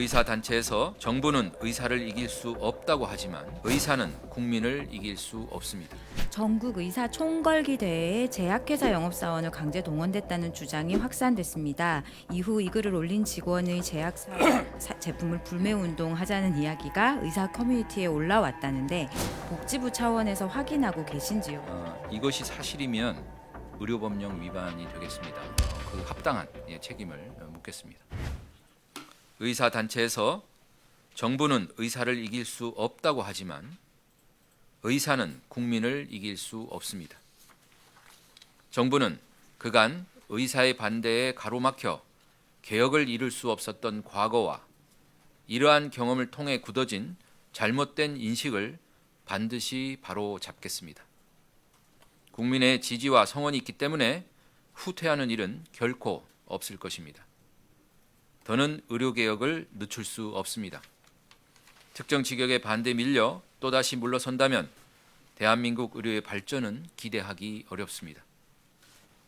의사 단체에서 정부는 의사를 이길 수 없다고 하지만 의사는 국민을 이길 수 없습니다. 전국 의사 총궐기 대회에 제약회사 영업사원을 강제 동원됐다는 주장이 확산됐습니다. 이후 이 글을 올린 직원의 제약사 사- 제품을 불매 운동하자는 이야기가 의사 커뮤니티에 올라왔다는데 복지부 차원에서 확인하고 계신지요? 어, 이것이 사실이면 의료법령 위반이 되겠습니다. 어, 그 합당한 예, 책임을 어, 묻겠습니다. 의사 단체에서 정부는 의사를 이길 수 없다고 하지만 의사는 국민을 이길 수 없습니다. 정부는 그간 의사의 반대에 가로막혀 개혁을 이룰 수 없었던 과거와 이러한 경험을 통해 굳어진 잘못된 인식을 반드시 바로 잡겠습니다. 국민의 지지와 성원이 있기 때문에 후퇴하는 일은 결코 없을 것입니다. 더는 의료 개혁을 늦출 수 없습니다. 특정 직역에 반대 밀려 또다시 물러선다면 대한민국 의료의 발전은 기대하기 어렵습니다.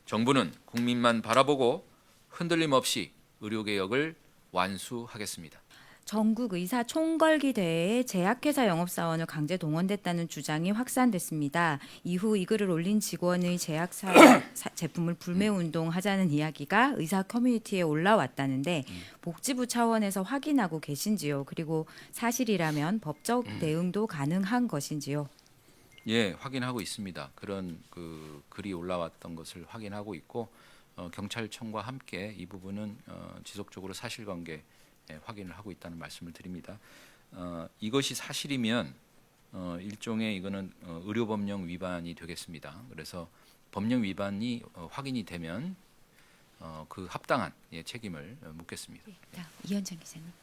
정부는 국민만 바라보고 흔들림 없이 의료 개혁을 완수하겠습니다. 전국 의사 총궐기 대회에 제약회사 영업사원을 강제 동원됐다는 주장이 확산됐습니다. 이후 이 글을 올린 직원의 제약사 사- 제품을 불매 운동하자는 이야기가 의사 커뮤니티에 올라왔다는데 복지부 차원에서 확인하고 계신지요? 그리고 사실이라면 법적 대응도 가능한 것인지요? 예, 확인하고 있습니다. 그런 그 글이 올라왔던 것을 확인하고 있고 어, 경찰청과 함께 이 부분은 어, 지속적으로 사실관계 예, 확인을 하고 있다는 말씀을 드립니다. 어, 이것이 사실이면 어, 일종의 이거는 어, 의료법령 위반이 되겠습니다. 그래서 법령 위반이 어, 확인이 되면 어, 그 합당한 예, 책임을 어, 묻겠습니다. 이현정 기자님.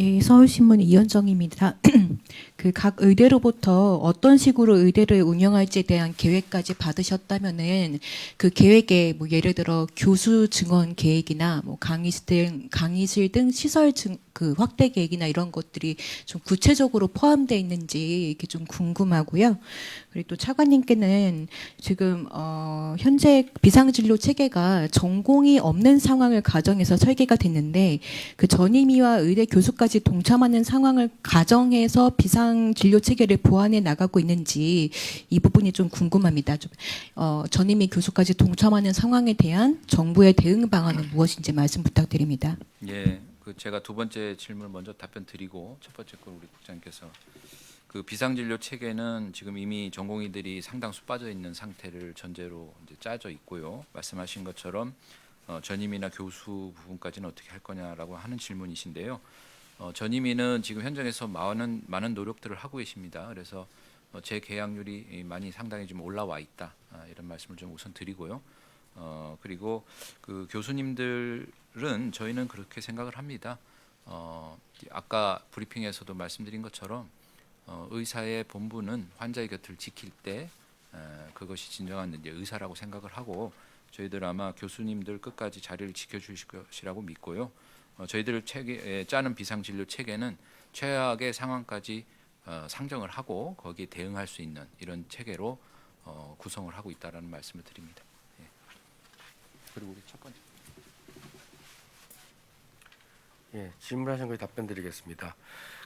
예, 서울신문 이현정입니다. 그 각 의대로부터 어떤 식으로 의대를 운영할지에 대한 계획까지 받으셨다면은 그 계획에 뭐 예를 들어 교수 증원 계획이나 뭐 강의실 등 강의실 등 시설 증, 그 확대 계획이나 이런 것들이 좀 구체적으로 포함되어 있는지 이게 좀 궁금하고요. 그리고 또 차관님께는 지금 어 현재 비상진료 체계가 전공이 없는 상황을 가정해서 설계가 됐는데 그 전임의와 의대 교수까지 동참하는 상황을 가정해서 비상 진료 체계를 보완해 나가고 있는지 이 부분이 좀 궁금합니다. 좀 어, 전임의 교수까지 동참하는 상황에 대한 정부의 대응 방안은 무엇인지 말씀 부탁드립니다. 예, 그 제가 두 번째 질문을 먼저 답변 드리고 첫 번째 걸 우리 국장님께서 그 비상진료 체계는 지금 이미 전공의들이 상당수 빠져 있는 상태를 전제로 이제 짜져 있고요. 말씀하신 것처럼 어, 전임이나 교수 부분까지는 어떻게 할 거냐라고 하는 질문이신데요. 어, 전임이는 지금 현장에서 많은 많은 노력들을 하고 계십니다. 그래서 어, 제 계약률이 많이 상당히 좀 올라와 있다 아, 이런 말씀을 좀 우선 드리고요. 어, 그리고 그 교수님들은 저희는 그렇게 생각을 합니다. 어, 아까 브리핑에서도 말씀드린 것처럼 어, 의사의 본분은 환자의 곁을 지킬 때 에, 그것이 진정한 이제 의사라고 생각을 하고 저희들 아마 교수님들 끝까지 자리를 지켜주실 것이라고 믿고요. 어, 저희들 체계, 에, 짜는 비상진료 체계는 최악의 상황까지 어, 상정을 하고 거기에 대응할 수 있는 이런 체계로 어, 구성을 하고 있다라는 말씀을 드립니다. 예. 그리고 우리 첫 번째. 예, 질문하신 거에 답변 드리겠습니다.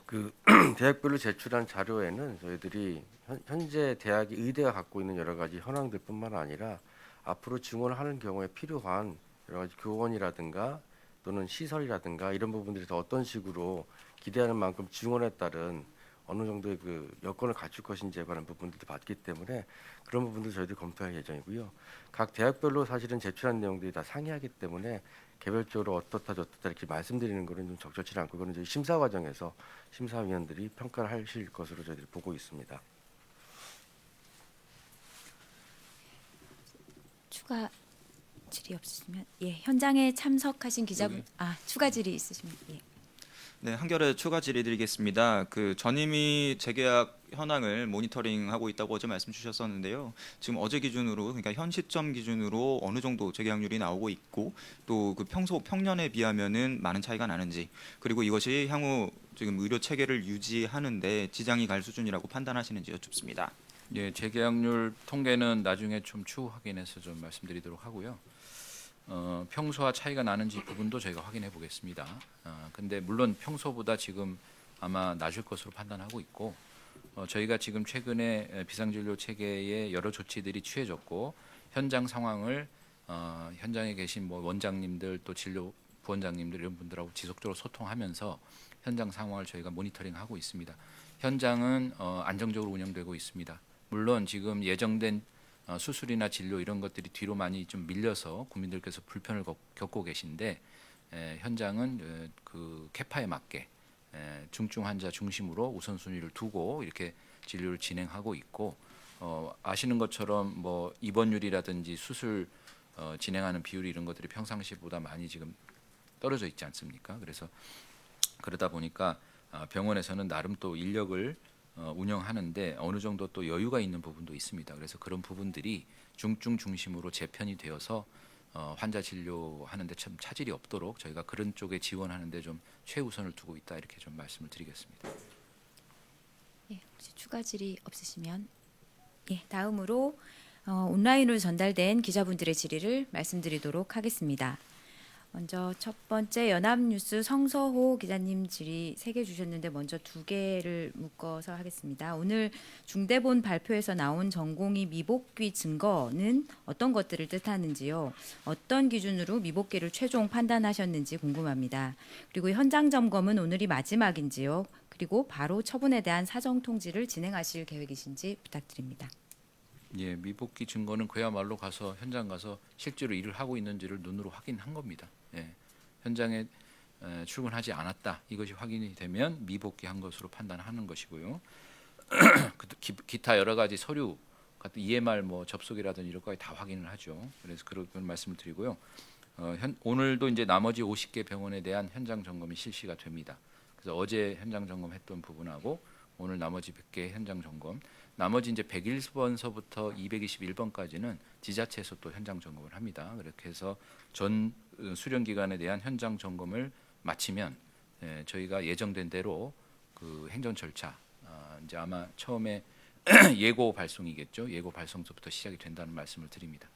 그 대학별로 제출한 자료에는 저희들이 현, 현재 대학이 의대가 갖고 있는 여러 가지 현황들뿐만 아니라 앞으로 증원을 하는 경우에 필요한 여러 가지 교원이라든가 또는 시설이라든가 이런 부분들이 더 어떤 식으로 기대하는 만큼 증원에 따른 어느 정도의 그 여건을 갖출 것인지에 관한 부분들도 봤기 때문에 그런 부분도 저희들이 검토할 예정이고요. 각 대학별로 사실은 제출한 내용들이 다 상이하기 때문에 개별적으로 어떻다 저떻다 이렇게 말씀드리는 거는 좀 적절치 않고 그거는 심사 과정에서 심사위원들이 평가를 하실 것으로 저희들이 보고 있습니다. 추가 질의 없으시면 예 현장에 참석하신 기자분 여기. 아 추가 질의 있으시면 예. 네, 한결에 추가 질의드리겠습니다. 그 전임이 재계약 현황을 모니터링하고 있다고 어제 말씀 주셨었는데요. 지금 어제 기준으로 그러니까 현 시점 기준으로 어느 정도 재계약률이 나오고 있고 또 그 평소 평년에 비하면은 많은 차이가 나는지 그리고 이것이 향후 지금 의료 체계를 유지하는데 지장이 갈 수준이라고 판단하시는지 여쭙습니다. 예, 재계약률 통계는 나중에 좀 추후 확인해서 좀 말씀드리도록 하고요. 어, 평소와 차이가 나는지 부분도 저희가 확인해 보겠습니다. 어, 근데 물론 평소보다 지금 아마 낮을 것으로 판단하고 있고 어, 저희가 지금 최근에 에, 비상진료 체계에 여러 조치들이 취해졌고 현장 상황을 어, 현장에 계신 뭐 원장님들 또 진료 부원장님들 이런 분들하고 지속적으로 소통하면서 현장 상황을 저희가 모니터링하고 있습니다. 현장은 어, 안정적으로 운영되고 있습니다. 물론 지금 예정된 어, 수술이나 진료 이런 것들이 뒤로 많이 좀 밀려서 국민들께서 불편을 겪- 겪고 계신데 에, 현장은 에, 그 캐파에 맞게 에, 중증 환자 중심으로 우선순위를 두고 이렇게 진료를 진행하고 있고 어, 아시는 것처럼 뭐 입원율이라든지 수술 어, 진행하는 비율 이런 것들이 평상시보다 많이 지금 떨어져 있지 않습니까? 그래서 그러다 보니까 아, 병원에서는 나름 또 인력을 어, 운영하는데 어느 정도 또 여유가 있는 부분도 있습니다. 그래서 그런 부분들이 중증 중심으로 재편이 되어서 어, 환자 진료하는데 참 차질이 없도록 저희가 그런 쪽에 지원하는데 좀 최우선을 두고 있다 이렇게 좀 말씀을 드리겠습니다. 예, 혹시 추가 질의 없으시면 예, 다음으로 어, 온라인으로 전달된 기자분들의 질의를 말씀드리도록 하겠습니다. 먼저 첫 번째 연합뉴스 성서호 기자님 질의 세 개 주셨는데 먼저 두 개를 묶어서 하겠습니다. 오늘 중대본 발표에서 나온 전공의 미복귀 증거는 어떤 것들을 뜻하는지요? 어떤 기준으로 미복귀를 최종 판단하셨는지 궁금합니다. 그리고 현장 점검은 오늘이 마지막인지요? 그리고 바로 처분에 대한 사정 통지를 진행하실 계획이신지 부탁드립니다. 예, 미복귀 증거는 그야말로 가서 현장 가서 실제로 일을 하고 있는지를 눈으로 확인한 겁니다. 예, 현장에 에, 출근하지 않았다 이것이 확인이 되면 미복귀한 것으로 판단하는 것이고요. 그 기, 기타 여러 가지 서류 같은 EMR 뭐 접속이라든지 이런 거에 다 확인을 하죠. 그래서 그런 말씀을 드리고요. 어, 현, 오늘도 이제 나머지 50개 병원에 대한 현장 점검이 실시가 됩니다. 그래서 어제 현장 점검했던 부분하고 오늘 나머지 100개 현장 점검, 나머지 이제 101번서부터 221번까지는 지자체에서 또 현장 점검을 합니다. 그렇게 해서 전 어, 수련 기관에 대한 현장 점검을 마치면 예, 저희가 예정된 대로 그 행정 절차 아, 이제 아마 처음에 예고 발송이겠죠. 예고 발송서부터 시작이 된다는 말씀을 드립니다.